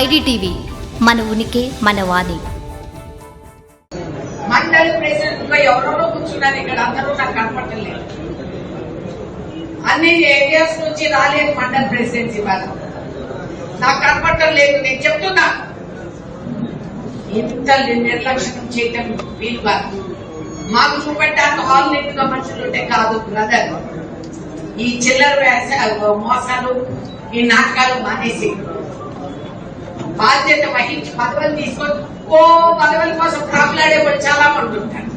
IDTV మన ఉనికి మన వాణి. మండల్ ప్రెసిడెంట్గా ఎవరెవరో కూర్చున్నారు ఇక్కడ అందరూ నాకు కనపడలేదు అన్ని ఏరియాస్ నుంచి రాలేదు మండల్ ప్రెసిడెంట్ ఇవాళ నాకు కనపడటం లేదు నేను చెప్తున్నా. ఇంత నిర్లక్ష్యం చేయటం వీలు కాదు. మాకు చూపెట్టడానికి హాల్ నిండుగా మనుషులు ఉంటే కాదు బ్రదర్ ఈ చిల్లర మోసాలు ఈ నాటకాలు మానేసి. బాధ్యత వహించి పదవులు తీసుకొని ఓ పదవుల కోసం ప్రాకులాడే చాలా మంది ఉంటారు.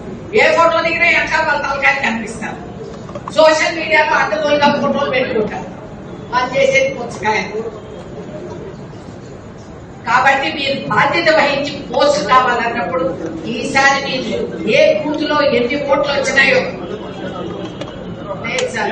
ఏ ఫోటో దిగినా ఎక్కడ వాళ్ళ తలకాయలు కనిపిస్తారు సోషల్ మీడియాలో అడ్డగోలుగా ఫోటోలు పెట్టుకుంటారు. వాళ్ళు చేసేది పుచ్చకాయలు కాబట్టి మీరు బాధ్యత వహించి పోస్ట్ కావాలన్నప్పుడు ఈసారి మీరు ఏ బూత్లో ఎన్ని ఓట్లు వచ్చినాయో. లేదు సార్.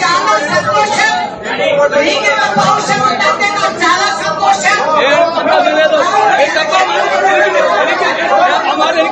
చాలా సంతోషం నీకే పౌరుషం ఉంటే చాలా సంతోషం అమ్మాయి